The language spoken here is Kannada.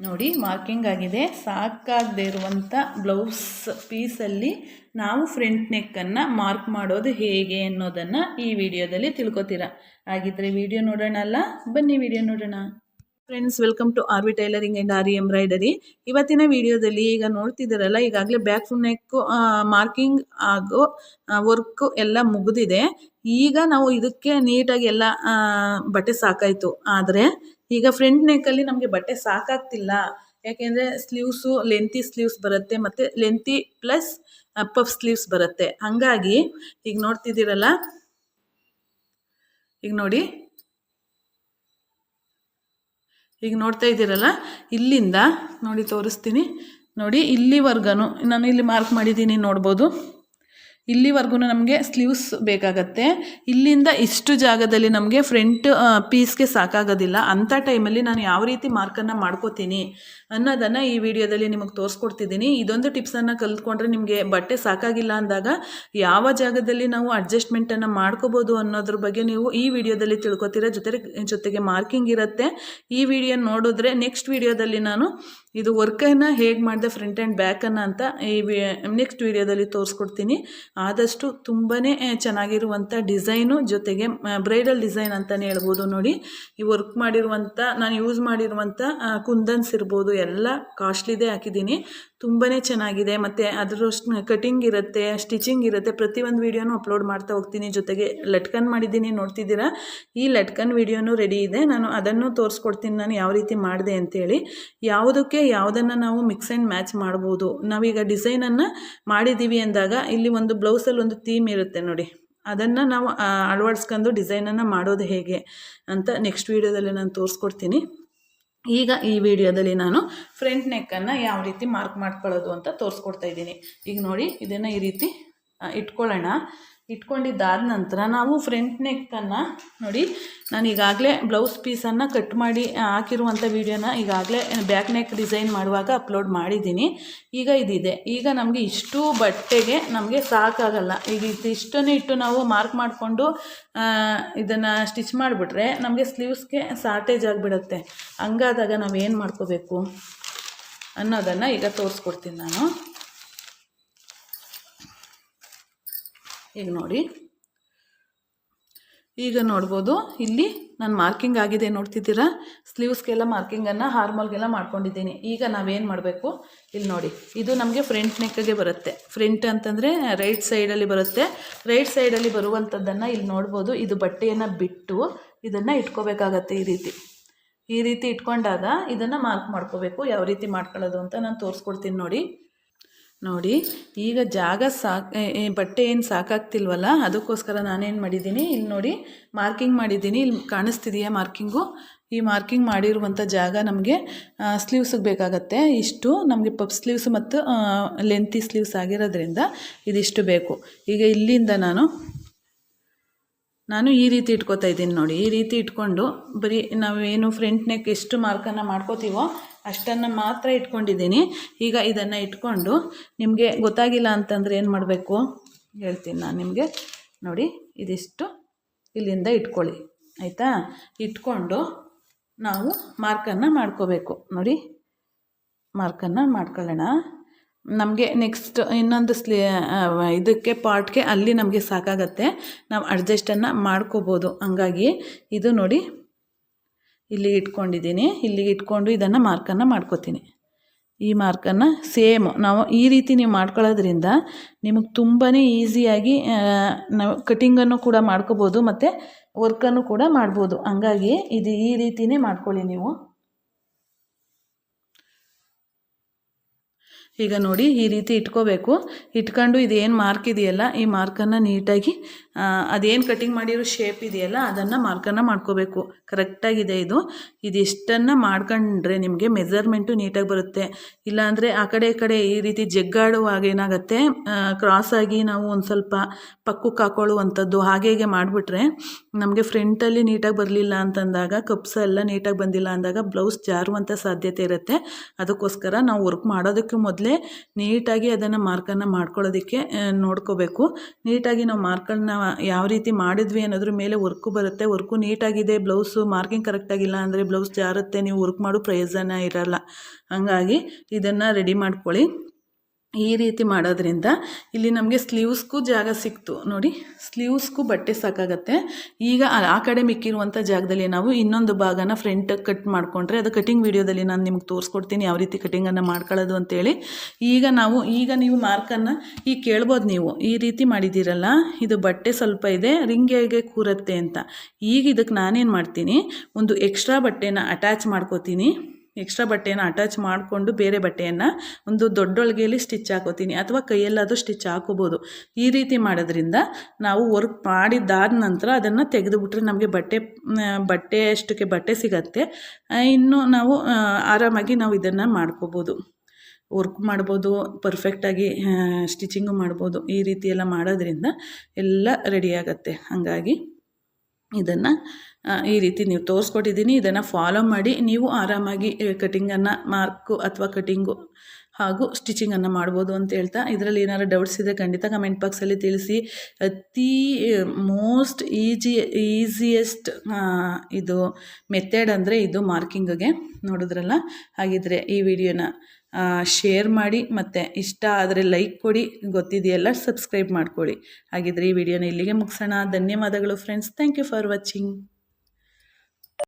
ನೋಡಿ ಮಾರ್ಕಿಂಗ್ ಆಗಿದೆ. ಸಾಕಾಗದೇ ಇರುವಂಥ ಬ್ಲೌಸ್ ಪೀಸಲ್ಲಿ ನಾವು ಫ್ರಂಟ್ ನೆಕ್ಕನ್ನು ಮಾರ್ಕ್ ಮಾಡೋದು ಹೇಗೆ ಅನ್ನೋದನ್ನು ಈ ವಿಡಿಯೋದಲ್ಲಿ ತಿಳ್ಕೊತೀರ. ಹಾಗಿದ್ರೆ ವಿಡಿಯೋ ನೋಡೋಣ ಅಲ್ಲ? ಬನ್ನಿ ವಿಡಿಯೋ ನೋಡೋಣ. Friends welcome to R V tailoring and R embroidery ಇವತ್ತಿನ ವಿಡಿಯೋದಲ್ಲಿ ಈಗ ನೋಡ್ತಿದ್ದೀರಲ್ಲ, ಈಗಾಗಲೇ ಬ್ಯಾಕ್ ಫುಲ್ ನೆಕ್ಕು ಮಾರ್ಕಿಂಗ್ ಹಾಗೂ ವರ್ಕು ಎಲ್ಲ ಮುಗಿದಿದೆ. ಈಗ ನಾವು ಇದಕ್ಕೆ ನೀಟಾಗಿ ಎಲ್ಲ ಬಟ್ಟೆ ಸಾಕಾಯಿತು. ಆದರೆ ಈಗ ಫ್ರಂಟ್ ನೆಕ್ಕಲ್ಲಿ ನಮಗೆ ಬಟ್ಟೆ ಸಾಕಾಗ್ತಿಲ್ಲ. ಯಾಕೆಂದರೆ ಸ್ಲೀವ್ಸು ಲೆಂತಿ ಸ್ಲೀವ್ಸ್ ಬರುತ್ತೆ ಮತ್ತು ಲೆಂತಿ ಪ್ಲಸ್ ಪಫ್ ಸ್ಲೀವ್ಸ್ ಬರುತ್ತೆ. ಹಾಗಾಗಿ ಈಗ ನೋಡ್ತಿದ್ದೀರಲ್ಲ, ಈಗ ನೋಡಿ. ಈಗ ನೋಡ್ತಾ ಇದ್ದೀರಲ್ಲ? ಇಲ್ಲಿಂದ ನೋಡಿ ತೋರಿಸ್ತೀನಿ. ನೋಡಿ ಇಲ್ಲಿವರ್ಗನು. ನಾನು ಇಲ್ಲಿ ಮಾರ್ಕ್ ಮಾಡಿದ್ದೀನಿ ನೋಡ್ಬೋದು. ಇಲ್ಲಿವರೆಗೂ ನಮಗೆ ಸ್ಲೀವ್ಸ್ ಬೇಕಾಗತ್ತೆ. ಇಲ್ಲಿಂದ ಇಷ್ಟು ಜಾಗದಲ್ಲಿ ನಮಗೆ ಫ್ರಂಟ್ ಪೀಸ್ಗೆ ಸಾಕಾಗೋದಿಲ್ಲ. ಅಂಥ ಟೈಮಲ್ಲಿ ನಾನು ಯಾವ ರೀತಿ ಮಾರ್ಕನ್ನು ಮಾಡ್ಕೋತೀನಿ ಅನ್ನೋದನ್ನು ಈ ವಿಡಿಯೋದಲ್ಲಿ ನಿಮಗೆ ತೋರಿಸ್ಕೊಡ್ತಿದ್ದೀನಿ. ಇದೊಂದು ಟಿಪ್ಸನ್ನು ಕಲ್ತ್ಕೊಂಡ್ರೆ ನಿಮಗೆ ಬಟ್ಟೆ ಸಾಕಾಗಿಲ್ಲ ಅಂದಾಗ ಯಾವ ಜಾಗದಲ್ಲಿ ನಾವು ಅಡ್ಜಸ್ಟ್ಮೆಂಟನ್ನು ಮಾಡ್ಕೋಬೋದು ಅನ್ನೋದ್ರ ಬಗ್ಗೆ ನೀವು ಈ ವಿಡಿಯೋದಲ್ಲಿ ತಿಳ್ಕೊತೀರ. ಜೊತೆಗೆ ಜೊತೆಗೆ ಮಾರ್ಕಿಂಗ್ ಇರುತ್ತೆ. ಈ ವಿಡಿಯೋ ನೋಡಿದ್ರೆ ನೆಕ್ಸ್ಟ್ ವಿಡಿಯೋದಲ್ಲಿ ನಾನು ಇದು ವರ್ಕನ್ನು ಹೇಗೆ ಮಾಡಿದೆ, ಫ್ರಂಟ್ ಆ್ಯಂಡ್ ಬ್ಯಾಕನ್ನು ಅಂತ ಈ ನೆಕ್ಸ್ಟ್ ವಿಡಿಯೋದಲ್ಲಿ ತೋರಿಸ್ಕೊಡ್ತೀನಿ. ಆದಷ್ಟು ತುಂಬಾ ಚೆನ್ನಾಗಿರುವಂಥ ಡಿಸೈನು ಜೊತೆಗೆ ಬ್ರೈಡಲ್ ಡಿಸೈನ್ ಅಂತಲೇ ಹೇಳ್ಬೋದು ನೋಡಿ. ಈ ವರ್ಕ್ ಮಾಡಿರುವಂಥ ನಾನು ಯೂಸ್ ಮಾಡಿರುವಂಥ ಕುಂದನ್ಸ್ ಇರ್ಬೋದು, ಎಲ್ಲ ಕಾಸ್ಟ್ಲಿದೇ ಹಾಕಿದ್ದೀನಿ. ತುಂಬಾ ಚೆನ್ನಾಗಿದೆ. ಮತ್ತು ಅದರ ಕಟಿಂಗ್ ಇರುತ್ತೆ, ಸ್ಟಿಚಿಂಗ್ ಇರುತ್ತೆ. ಪ್ರತಿಯೊಂದು ವೀಡಿಯೋನು ಅಪ್ಲೋಡ್ ಮಾಡ್ತಾ ಹೋಗ್ತೀನಿ. ಜೊತೆಗೆ ಲಟ್ಕನ್ ಮಾಡಿದ್ದೀನಿ, ನೋಡ್ತಿದ್ದೀರಾ? ಈ ಲಟ್ಕನ್ ವೀಡಿಯೋನು ರೆಡಿ ಇದೆ. ನಾನು ಅದನ್ನು ತೋರಿಸ್ಕೊಡ್ತೀನಿ. ನಾನು ಯಾವ ರೀತಿ ಮಾಡಿದೆ ಅಂತೇಳಿ. ಯಾವುದಕ್ಕೆ ಯಾವುದನ್ನು ನಾವು ಮಿಕ್ಸ್ ಆ್ಯಂಡ್ ಮ್ಯಾಚ್ ಮಾಡ್ಬೋದು. ನಾವೀಗ ಡಿಸೈನನ್ನು ಮಾಡಿದ್ದೀವಿ ಅಂದಾಗ, ಇಲ್ಲಿ ಒಂದು ಬ್ಲೌಸಲ್ಲಿ ಒಂದು ಥೀಮ್ ಇರುತ್ತೆ ನೋಡಿ. ಅದನ್ನು ನಾವು ಅಳವಡಿಸ್ಕೊಂಡು ಡಿಸೈನನ್ನು ಮಾಡೋದು ಹೇಗೆ ಅಂತ ನೆಕ್ಸ್ಟ್ ವೀಡಿಯೋದಲ್ಲಿ ನಾನು ತೋರಿಸ್ಕೊಡ್ತೀನಿ. ಈಗ ಈ ವಿಡಿಯೋದಲ್ಲಿ ನಾನು ಫ್ರಂಟ್ ನೆಕ್ಕನ್ನು ಯಾವ ರೀತಿ ಮಾರ್ಕ್ ಮಾಡ್ಕೊಳ್ಳೋದು ಅಂತ ತೋರಿಸ್ಕೊಡ್ತಾ ಇದ್ದೀನಿ. ಈಗ ನೋಡಿ, ಇದನ್ನು ಈ ರೀತಿ ಇಟ್ಕೊಳ್ಳೋಣ. ಇಟ್ಕೊಂಡಿದ್ದಾದ ನಂತರ ನಾವು ಫ್ರಂಟ್ ನೆಕ್ಕನ್ನು ನೋಡಿ, ನಾನು ಈಗಾಗಲೇ ಬ್ಲೌಸ್ ಪೀಸನ್ನು ಕಟ್ ಮಾಡಿ ಹಾಕಿರುವಂಥ ವೀಡಿಯೋನ ಈಗಾಗಲೇ ಬ್ಯಾಕ್ ನೆಕ್ ಡಿಸೈನ್ ಮಾಡುವಾಗ ಅಪ್ಲೋಡ್ ಮಾಡಿದ್ದೀನಿ. ಈಗ ಇದಿದೆ. ಈಗ ನಮಗೆ ಇಷ್ಟು ಬಟ್ಟೆಗೆ ನಮಗೆ ಸಾಕಾಗಲ್ಲ. ಈಗ ಇದಿಷ್ಟನ್ನೇ ಇಟ್ಟು ನಾವು ಮಾರ್ಕ್ ಮಾಡಿಕೊಂಡು ಇದನ್ನು ಸ್ಟಿಚ್ ಮಾಡಿಬಿಟ್ರೆ ನಮಗೆ ಸ್ಲೀವ್ಸ್ಗೆ ಶಾರ್ಟೇಜ್ ಆಗಿಬಿಡುತ್ತೆ. ಹಂಗಾದಾಗ ನಾವು ಏನು ಮಾಡ್ಕೋಬೇಕು ಅನ್ನೋದನ್ನು ಈಗ ತೋರಿಸ್ಕೊಡ್ತೀನಿ ನಾನು. ಈಗ ನೋಡಿ. ಈಗ ನೋಡ್ಬೋದು, ಇಲ್ಲಿ ನಾನು ಮಾರ್ಕಿಂಗ್ ಆಗಿದೆ ನೋಡ್ತಿದ್ದೀರಾ? ಸ್ಲೀವ್ಸ್ಗೆಲ್ಲ ಮಾರ್ಕಿಂಗನ್ನು ಹಾರ್ಮೋಲ್ಗೆಲ್ಲ ಮಾಡ್ಕೊಂಡಿದ್ದೀನಿ. ಈಗ ನಾವೇನು ಮಾಡಬೇಕು? ಇಲ್ಲಿ ನೋಡಿ, ಇದು ನಮಗೆ ಫ್ರಂಟ್ ನೆಕ್ಕಗೆ ಬರುತ್ತೆ. ಫ್ರಂಟ್ ಅಂತಂದರೆ ರೈಟ್ ಸೈಡಲ್ಲಿ ಬರುತ್ತೆ. ರೈಟ್ ಸೈಡಲ್ಲಿ ಬರುವಂಥದ್ದನ್ನು ಇಲ್ಲಿ ನೋಡ್ಬೋದು. ಇದು ಬಟ್ಟೆಯನ್ನು ಬಿಟ್ಟು ಇದನ್ನು ಇಟ್ಕೋಬೇಕಾಗತ್ತೆ ಈ ರೀತಿ. ಈ ರೀತಿ ಇಟ್ಕೊಂಡಾಗ ಇದನ್ನು ಮಾರ್ಕ್ ಮಾಡ್ಕೋಬೇಕು. ಯಾವ ರೀತಿ ಮಾಡ್ಕೊಳ್ಳೋದು ಅಂತ ನಾನು ತೋರಿಸ್ಕೊಡ್ತೀನಿ ನೋಡಿ. ನೋಡಿ, ಈಗ ಜಾಗ ಸಾಕ್ ಬಟ್ಟೆ ಏನು ಸಾಕಾಗ್ತಿಲ್ವಲ್ಲ, ಅದಕ್ಕೋಸ್ಕರ ನಾನೇನು ಮಾಡಿದ್ದೀನಿ ಇಲ್ಲಿ ನೋಡಿ ಮಾರ್ಕಿಂಗ್ ಮಾಡಿದ್ದೀನಿ ಇಲ್ಲಿ ಕಾಣಿಸ್ತಿದೆಯಾ ಮಾರ್ಕಿಂಗು? ಈ ಮಾರ್ಕಿಂಗ್ ಮಾಡಿರುವಂಥ ಜಾಗ ನಮಗೆ ಸ್ಲೀವ್ಸಿಗೆ ಬೇಕಾಗತ್ತೆ. ಇಷ್ಟು ನಮಗೆ ಪಪ್ ಸ್ಲೀವ್ಸ್ ಮತ್ತು ಲೆಂತಿ ಸ್ಲೀವ್ಸ್ ಆಗಿರೋದ್ರಿಂದ ಇದಿಷ್ಟು ಬೇಕು. ಈಗ ಇಲ್ಲಿಂದ ನಾನು ನಾನು ಈ ರೀತಿ ಇಟ್ಕೋತಾ ಇದ್ದೀನಿ ನೋಡಿ. ಈ ರೀತಿ ಇಟ್ಕೊಂಡು ಬರೀ ನಾವೇನು ಫ್ರಂಟ್ ನೆಕ್ ಎಷ್ಟು ಮಾರ್ಕನ್ನು ಮಾಡ್ಕೋತೀವೋ ಅಷ್ಟನ್ನು ಮಾತ್ರ ಇಟ್ಕೊಂಡಿದ್ದೀನಿ. ಈಗ ಇದನ್ನು ಇಟ್ಕೊಂಡು ನಿಮಗೆ ಗೊತ್ತಾಗಿಲ್ಲ ಅಂತಂದರೆ ಏನು ಮಾಡಬೇಕು? ಹೇಳ್ತೀನಿ ನಾನು ನಿಮಗೆ. ನೋಡಿ, ಇದಿಷ್ಟು ಇಲ್ಲಿಂದ ಇಟ್ಕೊಳ್ಳಿ. ಆಯಿತಾ? ಇಟ್ಕೊಂಡು ನಾವು ಮಾರ್ಕನ್ನು ಮಾಡ್ಕೋಬೇಕು. ನೋಡಿ ಮಾರ್ಕನ್ನು ಮಾಡ್ಕೊಳ್ಳೋಣ. ನಮಗೆ ನೆಕ್ಸ್ಟ್ ಇನ್ನೊಂದು ಸ್ಲೀ ಇದಕ್ಕೆ ಪಾರ್ಟ್ಗೆ ಅಲ್ಲಿ ನಮಗೆ ಸಾಕಾಗತ್ತೆ. ನಾವು ಅಡ್ಜಸ್ಟನ್ನು ಮಾಡ್ಕೋಬೋದು. ಹಂಗಾಗಿ ಇದು ನೋಡಿ, ಇಲ್ಲಿ ಇಟ್ಕೊಂಡಿದ್ದೀನಿ. ಇಲ್ಲಿ ಇಟ್ಕೊಂಡು ಇದನ್ನು ಮಾರ್ಕನ್ನು ಮಾಡ್ಕೋತೀನಿ. ಈ ಮಾರ್ಕನ್ನು ಸೇಮ್ ನಾವು ಈ ರೀತಿ ನೀವು ಮಾಡ್ಕೊಳ್ಳೋದ್ರಿಂದ ನಿಮಗೆ ತುಂಬಾ ಈಸಿಯಾಗಿ ನಾವು ಕಟಿಂಗನ್ನು ಕೂಡ ಮಾಡ್ಕೋಬೋದು, ಮತ್ತು ವರ್ಕನ್ನು ಕೂಡ ಮಾಡ್ಬೋದು. ಹಂಗಾಗಿ ಇದು ಈ ರೀತಿಯೇ ಮಾಡ್ಕೊಳ್ಳಿ ನೀವು. ಈಗ ನೋಡಿ ಈ ರೀತಿ ಇಟ್ಕೋಬೇಕು. ಇಟ್ಕೊಂಡು ಇದೇನು ಮಾರ್ಕ್ ಇದೆಯಲ್ಲ, ಈ ಮಾರ್ಕನ್ನು ನೀಟಾಗಿ ಅದೇನು ಕಟಿಂಗ್ ಮಾಡಿರೋ ಶೇಪ್ ಇದೆಯಲ್ಲ, ಅದನ್ನು ಮಾರ್ಕನ್ನು ಮಾಡ್ಕೋಬೇಕು. ಕರೆಕ್ಟಾಗಿದೆ ಇದು. ಇದಿಷ್ಟನ್ನು ಮಾಡ್ಕೊಂಡ್ರೆ ನಿಮಗೆ ಮೆಜರ್ಮೆಂಟು ನೀಟಾಗಿ ಬರುತ್ತೆ. ಇಲ್ಲಾಂದರೆ ಆ ಕಡೆ ಈ ಕಡೆ ಈ ರೀತಿ ಜಗ್ಗಾಡುವಾಗ ಏನಾಗುತ್ತೆ ಕ್ರಾಸಾಗಿ ನಾವು ಒಂದು ಸ್ವಲ್ಪ ಪಕ್ಕಕ್ಕೆ ಹಾಕೊಳ್ಳುವಂಥದ್ದು ಹಾಗೆ ಹೀಗೆ ಮಾಡಿಬಿಟ್ರೆ ನಮಗೆ ಫ್ರಂಟಲ್ಲಿ ನೀಟಾಗಿ ಬರಲಿಲ್ಲ ಅಂತಂದಾಗ ಕಪ್ಸ ಎಲ್ಲ ನೀಟಾಗಿ ಬಂದಿಲ್ಲ ಅಂದಾಗ ಬ್ಲೌಸ್ ಜಾರುವಂಥ ಸಾಧ್ಯತೆ ಇರುತ್ತೆ. ಅದಕ್ಕೋಸ್ಕರ ನಾವು ವರ್ಕ್ ಮಾಡೋದಕ್ಕೂ ಮೊದಲು ಮೊದಲೇ ನೀಟಾಗಿ ಅದನ್ನು ಮಾರ್ಕನ್ನು ಮಾಡ್ಕೊಳ್ಳೋದಕ್ಕೆ ನೋಡ್ಕೋಬೇಕು. ನೀಟಾಗಿ ನಾವು ಮಾರ್ಕನ್ನು ಯಾವ ರೀತಿ ಮಾಡಿದ್ವಿ ಅನ್ನೋದ್ರ ಮೇಲೆ ವರ್ಕು ಬರುತ್ತೆ. ವರ್ಕು ನೀಟಾಗಿದೆ, ಬ್ಲೌಸು ಮಾರ್ಕಿಂಗ್ ಕರೆಕ್ಟಾಗಿಲ್ಲ ಅಂದರೆ ಬ್ಲೌಸ್ ಜಾರುತ್ತೆ, ನೀವು ವರ್ಕ್ ಮಾಡೋ ಪ್ರಯೋಜನ ಇರಲ್ಲ. ಹಾಗಾಗಿ ಇದನ್ನು ರೆಡಿ ಮಾಡ್ಕೊಳ್ಳಿ. ಈ ರೀತಿ ಮಾಡೋದ್ರಿಂದ ಇಲ್ಲಿ ನಮಗೆ ಸ್ಲೀವ್ಸ್ಗೂ ಜಾಗ ಸಿಕ್ತು. ನೋಡಿ, ಸ್ಲೀವ್ಸ್ಗೂ ಬಟ್ಟೆ ಸಾಕಾಗತ್ತೆ. ಈಗ ಆ- ಕಡೆ ಮಿಕ್ಕಿರುವಂಥ ಜಾಗದಲ್ಲಿ ನಾವು ಇನ್ನೊಂದು ಭಾಗನ ಫ್ರಂಟ್ ಕಟ್ ಮಾಡಿಕೊಂಡ್ರೆ ಅದು ಕಟಿಂಗ್ ವಿಡಿಯೋದಲ್ಲಿ ನಾನು ನಿಮ್ಗೆ ತೋರಿಸ್ಕೊಡ್ತೀನಿ ಯಾವ ರೀತಿ ಕಟಿಂಗನ್ನು ಮಾಡ್ಕೊಳ್ಳೋದು ಅಂತೇಳಿ. ಈಗ ನಾವು ಈಗ ನೀವು ಮಾರ್ಕನ್ನು ಈಗ ಕೇಳ್ಬೋದು ನೀವು, ಈ ರೀತಿ ಮಾಡಿದ್ದೀರಲ್ಲ, ಇದು ಬಟ್ಟೆ ಸ್ವಲ್ಪ ಇದೆ ರಿಂಗಿಗೆ ಕೂರತ್ತೆ ಅಂತ. ಈಗ ಇದಕ್ಕೆ ನಾನೇನು ಮಾಡ್ತೀನಿ, ಒಂದು ಎಕ್ಸ್ಟ್ರಾ ಬಟ್ಟೆನ ಅಟ್ಯಾಚ್ ಮಾಡ್ಕೋತೀನಿ. ಎಕ್ಸ್ಟ್ರಾ ಬಟ್ಟೆಯನ್ನು ಅಟ್ಯಾಚ್ ಮಾಡಿಕೊಂಡು ಬೇರೆ ಬಟ್ಟೆಯನ್ನು ಒಂದು ದೊಡ್ಡೊಳಗೆಯಲ್ಲಿ ಸ್ಟಿಚ್ ಹಾಕೋತೀನಿ ಅಥವಾ ಕೈಯಲ್ಲಾದರೂ ಸ್ಟಿಚ್ ಹಾಕೋಬೋದು. ಈ ರೀತಿ ಮಾಡೋದ್ರಿಂದ ನಾವು ವರ್ಕ್ ಮಾಡಿದ್ದಾದ ನಂತರ ಅದನ್ನು ತೆಗೆದುಬಿಟ್ರೆ ನಮಗೆ ಬಟ್ಟೆ ಬಟ್ಟೆ ಅಷ್ಟಕ್ಕೆ ಬಟ್ಟೆ ಸಿಗತ್ತೆ. ಇನ್ನು ನಾವು ಆರಾಮಾಗಿ ನಾವು ಇದನ್ನು ಮಾಡ್ಕೋಬೋದು. ವರ್ಕ್ ಮಾಡ್ಬೋದು ಪರ್ಫೆಕ್ಟಾಗಿ ಸ್ಟಿಚಿಂಗು ಮಾಡ್ಬೋದು. ಈ ರೀತಿ ಎಲ್ಲ ಮಾಡೋದ್ರಿಂದ ಎಲ್ಲ ರೆಡಿಯಾಗತ್ತೆ ಹಾಗಾಗಿ ಇದನ್ನು ಈ ರೀತಿ ನೀವು ತೋರಿಸ್ಕೊಟ್ಟಿದ್ದೀನಿ ಇದನ್ನು ಫಾಲೋ ಮಾಡಿ ನೀವು ಆರಾಮಾಗಿ ಕಟಿಂಗನ್ನು ಮಾರ್ಕು ಅಥವಾ ಕಟಿಂಗು ಹಾಗೂ ಸ್ಟಿಚಿಂಗನ್ನು ಮಾಡ್ಬೋದು ಅಂತ ಹೇಳ್ತಾ ಇದರಲ್ಲಿ ಏನಾದ್ರು ಡೌಟ್ಸ್ ಇದೆ ಖಂಡಿತ ಕಮೆಂಟ್ ಬಾಕ್ಸಲ್ಲಿ ತಿಳಿಸಿ. ಅತಿ ಮೋಸ್ಟ್ ಈಜಿ ಈಸಿಯೆಸ್ಟ್ ಇದು ಮೆಥಡ್ ಅಂದರೆ ಇದು ಮಾರ್ಕಿಂಗಿಗೆ ನೋಡಿದ್ರಲ್ಲ? ಹಾಗಿದ್ರೆ ಈ ವಿಡಿಯೋನ ಶೇರ್ ಮಾಡಿ ಮತ್ತು ಇಷ್ಟ ಆದರೆ ಲೈಕ್ ಕೊಡಿ, ಗೊತ್ತಿದೆಯಲ್ಲ ಸಬ್ಸ್ಕ್ರೈಬ್ ಮಾಡ್ಕೊಳ್ಳಿ. ಹಾಗಿದ್ರೆ ಈ ವಿಡಿಯೋನ ಇಲ್ಲಿಗೆ ಮುಗಿಸೋಣ. ಧನ್ಯವಾದಗಳು friends thank you for watching